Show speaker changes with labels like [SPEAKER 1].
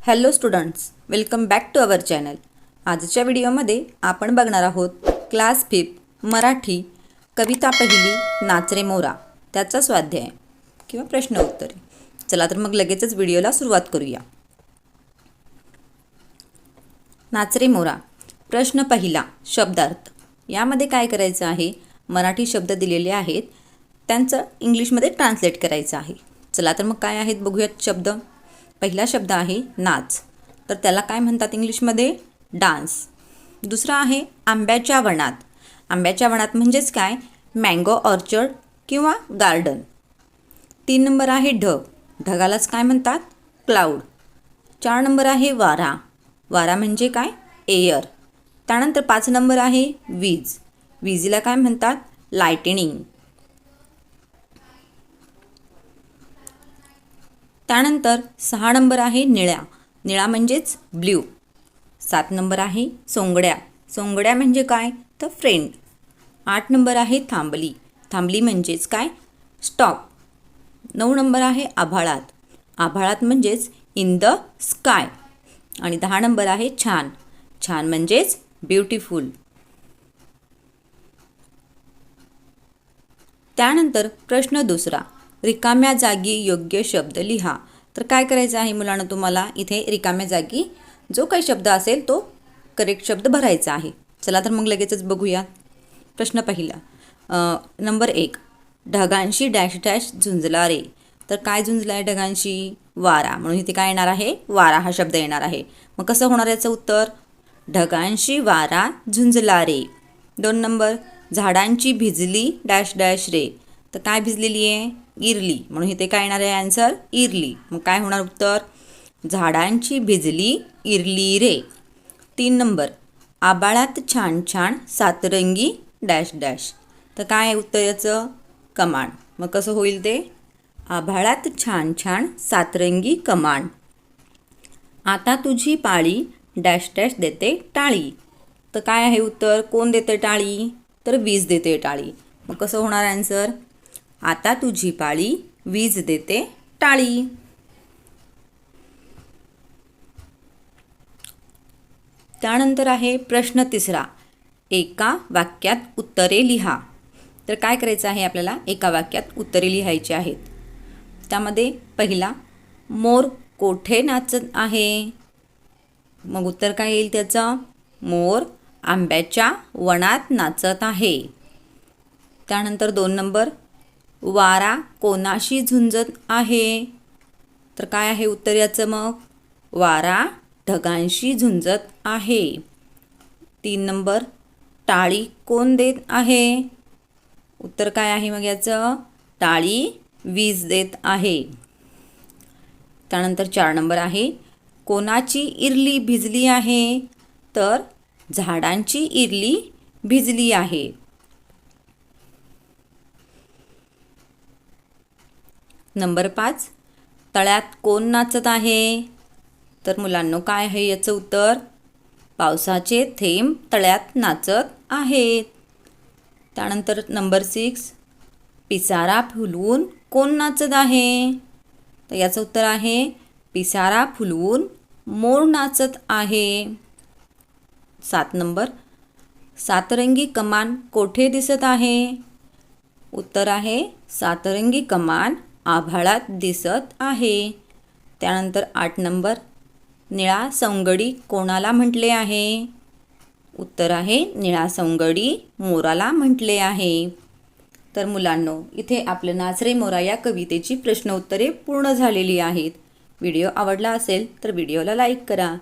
[SPEAKER 1] Hello students welcome back to our channel आजच्या व्हिडिओमध्ये आपण बघणार आहोत क्लास फिफ्थ मराठी कविता पहिली नाचरे मोरा त्याचा स्वाध्याय किंवा प्रश्न उत्तरे चला तर मग लगेचच व्हिडिओला सुरुवात करूया. नाचरे मोरा प्रश्न पहिला शब्दार्थ. यामध्ये काय करायचं आहे? मराठी शब्द दिलेले आहेत. त्यांचं इंग्लिशमध्ये ट्रान्सलेट करायचं आहे. चला तर मग काय आहेत बघूयात शब्द. पहिला शब्द आहे नाच. तर त्याला काय म्हणतात इंग्लिशमध्ये? डान्स. दुसरा आहे आंब्याच्या वनात. आंब्याच्या वनात म्हणजेच काय? मँगो ऑर्चर्ड किंवा गार्डन. तीन नंबर आहे ढग. ढगालाच काय म्हणतात? क्लाउड चार नंबर आहे वारा. वारा म्हणजे काय? एअर. त्यानंतर पाच नंबर आहे वीज. विजेला काय म्हणतात? लायटनिंग त्यानंतर सहा नंबर आहे निळ्या. निळा म्हणजेच ब्ल्यू. सात नंबर आहे सोंगड्या. सोंगड्या म्हणजे काय? तर फ्रेंड आठ नंबर आहे थांबली. थांबली म्हणजेच काय? स्टॉप नऊ नंबर आहे आभाळात. आभाळात म्हणजेच इन द स्काय आणि दहा नंबर आहे छान. छान म्हणजेच ब्युटिफुल त्यानंतर प्रश्न दुसरा. रिकाम्या जागी योग्य शब्द लिहा. तर काय करायचं आहे मुलांना तुम्हाला? इथे रिकाम्या जागी जो काही शब्द असेल तो करेक्ट शब्द भरायचा आहे. चला तर मग लगेचच बघूया. प्रश्न पहिला. नंबर एक. ढगांशी डॅश डॅश झुंजला रे. तर काय झुंजला आहे ढगांशी? वारा. म्हणून इथे काय येणार आहे? वारा हा शब्द येणार आहे. मग कसं होणार याचं उत्तर? ढगांशी वारा झुंजला रे. दोन नंबर. झाडांची भिजली डॅश डॅश रे. तर काय भिजलेली आहे? इरली. म्हणून इथे काय येणार आहे आन्सर इरली. मग काय होणार उत्तर? झाडांची भिजली इरली रे. तीन नंबर. आबाळात छान छान सातरंगी डॅश डॅश. तर काय आहे उत्तर याचं? कमांड. मग कसं होईल ते? आभाळात छान छान सातरंगी कमांड. आता तुझी पाळी डॅश डॅश देते टाळी. तर काय आहे उत्तर? कोण देते टाळी? तर वीज देते टाळी. मग कसं होणार आन्सर आता तुझी पाळी वीज देते टाळी. त्यानंतर आहे प्रश्न तिसरा. एका वाक्यात उत्तरे लिहा. तर काय करायचं आहे आपल्याला? एका वाक्यात उत्तरे लिहायची आहेत. त्यामध्ये पहिला मोर कोठे नाचत आहे? मग उत्तर काय येईल त्याचं? मोर आंब्याच्या वनात नाचत आहे. त्यानंतर दोन नंबर वारा कोणाशी झुंजत आहे? तर काय आहे उत्तर याचं मग? वारा ढगांशी झुंजत आहे. तीन नंबर टाळी कोण देत आहे? उत्तर काय आहे मग याचं? टाळी वीज देत आहे. त्यानंतर चार नंबर आहे कोणाची इरली भिजली आहे? तर झाडांची इरली भिजली आहे. नंबर पाच. तळ्यात कोण नाचत आहे? तर मुलांनो काय आहे याचं उत्तर? पावसाचे थेंब तळ्यात नाचत आहेत. त्यानंतर नंबर सिक्स. पिसारा फुलवून कोण नाचत आहे? तर याचं उत्तर आहे पिसारा फुलवून मोर नाचत आहे. सात नंबर. सातरंगी कमान कोठे दिसत आहे? उत्तर आहे सातरंगी कमान आभाळात दिसत आहे. त्यानंतर आठ नंबर. निळा सवंगडी कोणाला म्हटले आहे? उत्तर आहे निळा सौंगडी मोराला म्हटले आहे. तर मुलांनो इथे आपलं नाचरे मोरा या कवितेची प्रश्न उत्तरे पूर्ण झालेली आहेत. व्हिडिओ आवडला असेल तर व्हिडिओला लाईक करा.